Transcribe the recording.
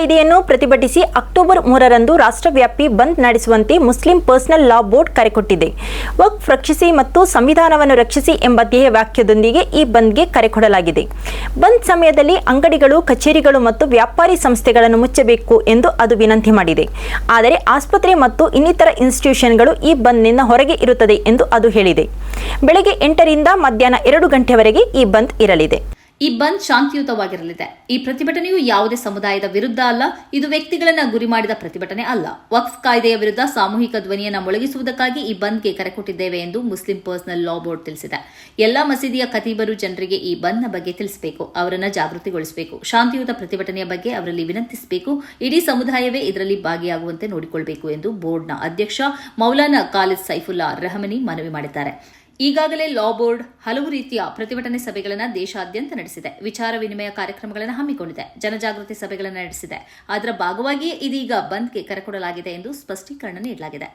ಕಾಯ್ದೆಯನ್ನು ಪ್ರತಿಭಟಿಸಿ ಅಕ್ಟೋಬರ್ ಮೂರರಂದು ರಾಷ್ಟ್ರವ್ಯಾಪಿ ಬಂದ್ ನಡೆಸುವಂತೆ ಮುಸ್ಲಿಂ ಪರ್ಸನಲ್ ಲಾ ಬೋರ್ಡ್ ಕರೆ ಕೊಟ್ಟಿದೆ. ವಕ್ಫ್ ರಕ್ಷಿಸಿ ಮತ್ತು ಸಂವಿಧಾನವನ್ನು ರಕ್ಷಿಸಿ ಎಂಬ ಧ್ಯೇಯ ವಾಕ್ಯದೊಂದಿಗೆ ಈ ಬಂದ್ಗೆ ಕರೆ ಕೊಡಲಾಗಿದೆ. ಬಂದ್ ಸಮಯದಲ್ಲಿ ಅಂಗಡಿಗಳು, ಕಚೇರಿಗಳು ಮತ್ತು ವ್ಯಾಪಾರಿ ಸಂಸ್ಥೆಗಳನ್ನು ಮುಚ್ಚಬೇಕು ಎಂದು ಅದು ವಿನಂತಿ ಮಾಡಿದೆ. ಆದರೆ ಆಸ್ಪತ್ರೆ ಮತ್ತು ಇನ್ನಿತರ ಇನ್ಸ್ಟಿಟ್ಯೂಷನ್ಗಳು ಈ ಬಂದ್ನಿಂದ ಹೊರಗೆ ಇರುತ್ತದೆ ಎಂದು ಅದು ಹೇಳಿದೆ. ಬೆಳಗ್ಗೆ ಎಂಟರಿಂದ ಮಧ್ಯಾಹ್ನ ಎರಡು ಗಂಟೆವರೆಗೆ ಈ ಬಂದ್ ಇರಲಿದೆ. ಈ ಬಂದ್ ಶಾಂತಿಯುತವಾಗಿರಲಿದೆ. ಈ ಪ್ರತಿಭಟನೆಯು ಯಾವುದೇ ಸಮುದಾಯದ ವಿರುದ್ಧ ಅಲ್ಲ, ಇದು ವ್ಯಕ್ತಿಗಳನ್ನ ಗುರಿ ಮಾಡಿದ ಪ್ರತಿಭಟನೆ ಅಲ್ಲ. ವಕ್ಫ್ ಕಾಯ್ದೆಯ ವಿರುದ್ಧ ಸಾಮೂಹಿಕ ಧ್ವನಿಯನ್ನ ಮೊಳಗಿಸುವುದಕ್ಕಾಗಿ ಈ ಬಂದ್ಗೆ ಕರೆ ಕೊಟ್ಟಿದ್ದೇವೆ ಎಂದು ಮುಸ್ಲಿಂ ಪರ್ಸನಲ್ ಲಾ ಬೋರ್ಡ್ ತಿಳಿಸಿದೆ. ಎಲ್ಲಾ ಮಸೀದಿಯ ಕತಿಬರು ಜನರಿಗೆ ಈ ಬಂದ್ನ ಬಗ್ಗೆ ತಿಳಿಸಬೇಕು, ಅವರನ್ನ ಜಾಗೃತಿಗೊಳಿಸಬೇಕು, ಶಾಂತಿಯುತ ಪ್ರತಿಭಟನೆಯ ಬಗ್ಗೆ ಅವರಲ್ಲಿ ವಿನಂತಿಸಬೇಕು, ಇಡೀ ಸಮುದಾಯವೇ ಇದರಲ್ಲಿ ಭಾಗಿಯಾಗುವಂತೆ ನೋಡಿಕೊಳ್ಳಬೇಕು ಎಂದು ಬೋರ್ಡ್ನ ಅಧ್ಯಕ್ಷ ಮೌಲಾನಾ ಖಾಲಿದ್ ಸೈಫುಲ್ಲಾ ರೆಹಮನಿ ಮನವಿ ಮಾಡಿದ್ದಾರೆ. ಈಗಾಗಲೇ ಲಾ ಬೋರ್ಡ್ ಹಲವು ರೀತಿಯ ಪ್ರತಿಭಟನೆ ಸಭೆಗಳನ್ನು ದೇಶಾದ್ಯಂತ ನಡೆಸಿದೆ. ವಿಚಾರ ವಿನಿಮಯ ಕಾರ್ಯಕ್ರಮಗಳನ್ನು ಹಮ್ಮಿಕೊಂಡಿದೆ. ಜನಜಾಗೃತಿ ಸಭೆಗಳನ್ನು ನಡೆಸಿದೆ. ಅದರ ಭಾಗವಾಗಿಯೇ ಇದೀಗ ಬಂದ್ಗೆ ಕರೆಕೊಡಲಾಗಿದೆ ಎಂದು ಸ್ಪಷ್ಟೀಕರಣ ನೀಡಲಾಗಿದೆ.